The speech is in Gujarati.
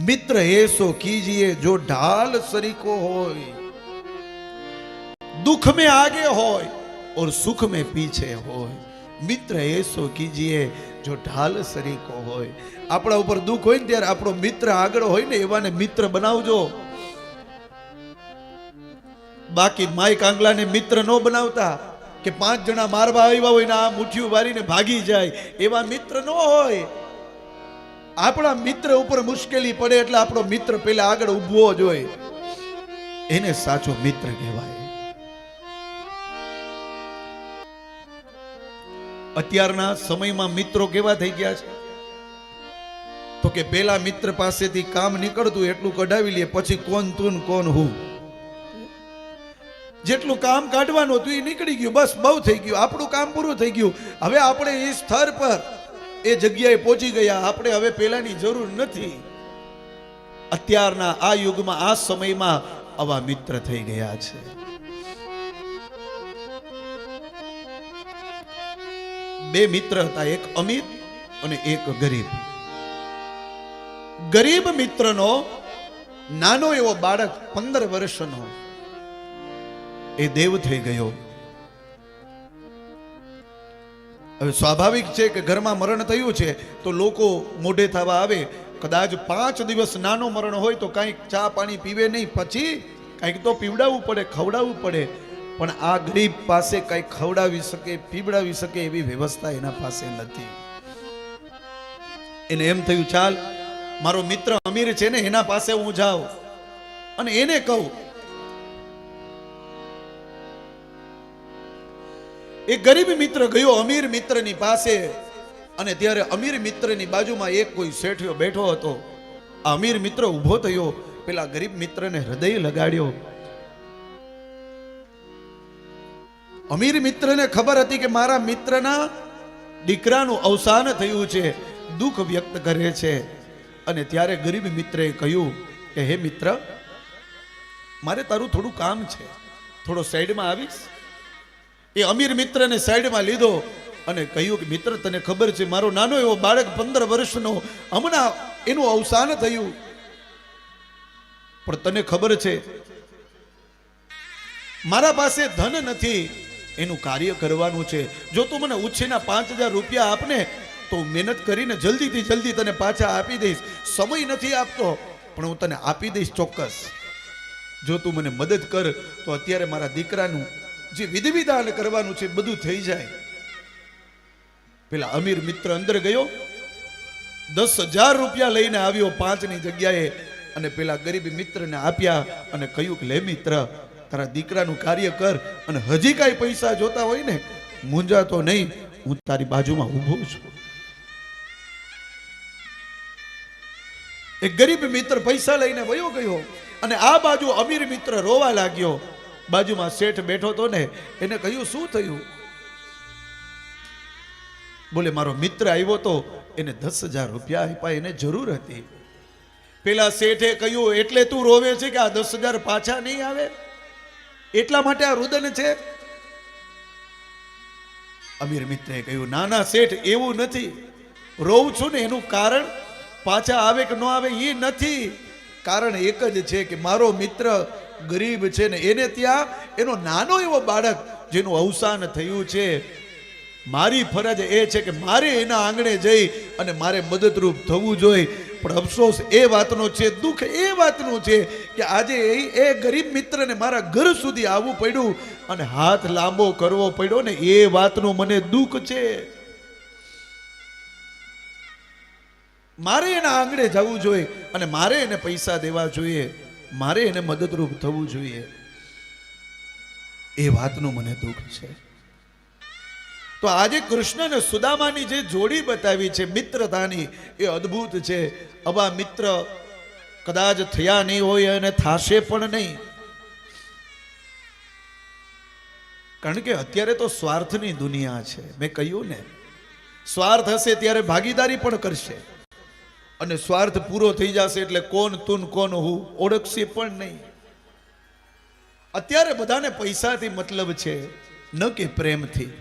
મિત્ર ऐसो कीजिए जो ढाल सरीको होय दुख में आगे होय और सुख में पीछे होय મિત્ર ऐसो कीजिए જો ઢાલ સરીકો હોય આપણા ઉપર દુઃખ હોય ને ત્યારે આપણો મિત્ર આગળ હોય ને એવાને મિત્ર બનાવજો બાકી માય કાંગલાને મિત્ર ન બનાવતા કે પાંચ જણા મારવા આવ્યા હોય ને આ મુઠ્ઠીઓ વારીને ભાગી જાય એવા મિત્ર ન હોય આપણા મિત્ર ઉપર મુશ્કેલી પડે એટલે આપણો મિત્ર પેલા આગળ ઊભવો જોઈએ એને સાચો મિત્ર કહેવાય. અત્યારના સમયમાં મિત્રો કેવા થઈ ગયા છે? તો કે પેલા મિત્ર પાસેથી કામ નીકળતું એટલું કઢાવી લે, પછી કોણ તું કોણ હું. જેટલું કામ કાઢવાનું હતું એ નીકળી ગયું, બસ બહુ થઈ ગયું, આપણું કામ પૂરું થઈ ગયું. હવે આપણે એ સ્તર પર એ જગ્યાએ પહોંચી ગયા. આપણે હવે પેલાની જરૂર નથી. અત્યારના આ યુગમાં, આ સમયમાં આવા મિત્ર થઈ ગયા છે. બે મિત્ર હતા, એક અમીર અને એક ગરીબ. ગરીબ મિત્રનો નાનો એવો બાળક પંદર વર્ષનો, એ દેવ થઈ ગયો. હવે સ્વાભાવિક છે કે ઘરમાં મરણ થયું છે, તો લોકો મોઢે થવા આવે. કદાચ પાંચ દિવસ નાનો મરણ હોય તો કાંઈક ચા પાણી પીવે નહીં, પછી કાંઈક તો પીવડાવવું પડે, ખવડાવવું પડે. પણ આ ગરીબ પાસે કાંઈ ખવડાવી શકે, પીવડાવી શકે એવી વ્યવસ્થા એના પાસે નથી. એને એમ થયું, ચાલ, મારો મિત્ર અમીર છે ને, એના પાસે હું જાઉં. અને એને કહું એ ગરીબ મિત્ર ગયો અમીર મિત્રની પાસે અને ત્યારે અમીર મિત્રની બાજુમાં એક કોઈ શેઠિયો બેઠો હતો. અમીર મિત્ર ઊભો થયો, પેલા ગરીબ મિત્રને હૃદય લગાડ્યો. અમીર મિત્રને ખબર હતી કે મારા મિત્રના દીકરાનું અવસાન થયું છે, દુઃખ વ્યક્ત કરે છે. અને ત્યારે ગરીબ મિત્રએ કહ્યું કે, હે મિત્ર, મારે તારું થોડું કામ છે. થોડો સાઈડમાં આવીશ. એ અમીર મિત્રને સાઈડમાં લીધો અને કહ્યું કે, મિત્ર, તને ખબર છે, મારો નાનો એવો બાળક પંદર વર્ષનો હમણાં એનું અવસાન થયું. પણ તને ખબર છે, મારા પાસે ધન નથી, એનું કાર્ય કરવાનું છે. જો તું મને ઉછીના પાંચ હજાર રૂપિયા આપને, તો મહેનત કરીને જલ્દીથી જલ્દી તને પાછા આપી દઈશ. સમય નથી આપતો, પણ હું તને આપી દઈશ ચોક્કસ. જો તું મને મદદ કર, તો અત્યારે મારા દીકરાનું જે વિધિ વિધાન કરવાનું છે બધું થઈ જાય. પેલા અમીર મિત્ર અંદર ગયો, દસ હજાર રૂપિયા લઈને આવ્યો પાંચની જગ્યાએ અને પેલા ગરીબ મિત્રને આપ્યા અને કહ્યું કે, લે મિત્ર, તારા દીકરાનું કાર્ય કર અને હજી કાંઈ પૈસા જોતા હોય ને, મૂંઝાતો નહીં, હું તારી બાજુમાં ઊભો છું. એક ગરીબ મિત્ર પૈસા લઈને વયો ગયો અને આ બાજુ અમીર મિત્ર રોવા લાગ્યો. બાજુમાં શેઠ બેઠો તો ને એને કહ્યું, શું થયું? બોલે, મારો મિત્ર આવ્યો તો એને દસ હજાર રૂપિયા આપ્યા, એને જરૂર હતી. પેલા શેઠે કહ્યું, એટલે તું રોવે છે કે આ દસ હજાર પાછા નહીં આવે? એટલા માટે આ રુદન છે? અમીર મિત્રે કહ્યું, ના ના, શેઠ, એવું નથી. રોવું છું ને એનું કારણ પાછા આવે કે ન આવે એ નથી. કારણ એક જ છે કે મારો મિત્ર ગરીબ છે ને એને ત્યાં એનો નાનો એવો બાળક જેનું અવસાન થયું છે. મારી ફરજ એ છે કે મારે એના આંગણે જઈ અને મારે મદદરૂપ થવું જોઈએ. પણ અફસોસ એ વાતનો છે, દુઃખ એ વાતનું છે કે આજે એ ગરીબ મિત્રને મારા ઘર સુધી આવવું પડ્યું અને હાથ લાંબો કરવો પડ્યો ને એ વાતનું મને દુઃખ છે. મારે એના આંગણે જવું જોઈએ અને મારે એને પૈસા દેવા જોઈએ. મારે એને મદદરૂપ થવું જોઈએ. એ વાતનું મને દુઃખ છે. તો આજે કૃષ્ણ અને સુદામાની જે જોડી બતાવી છે, મિત્રતાની, એ અદ્ભુત છે. અબા મિત્ર કદાચ થયા નહીં હોય અને થાશે પણ નહીં. કારણ કે અત્યારે તો સ્વાર્થની દુનિયા છે. મેં કહ્યું ને, સ્વાર્થ હશે ત્યારે ભાગીદારી પણ કરશે. અને સ્વાર્થ પૂરો થઈ જશે એટલે કોણ તું કોણ હું ઓળખશે પણ નહીં. અત્યારે બધાને પૈસાથી મતલબ છે, ન કે પ્રેમથી.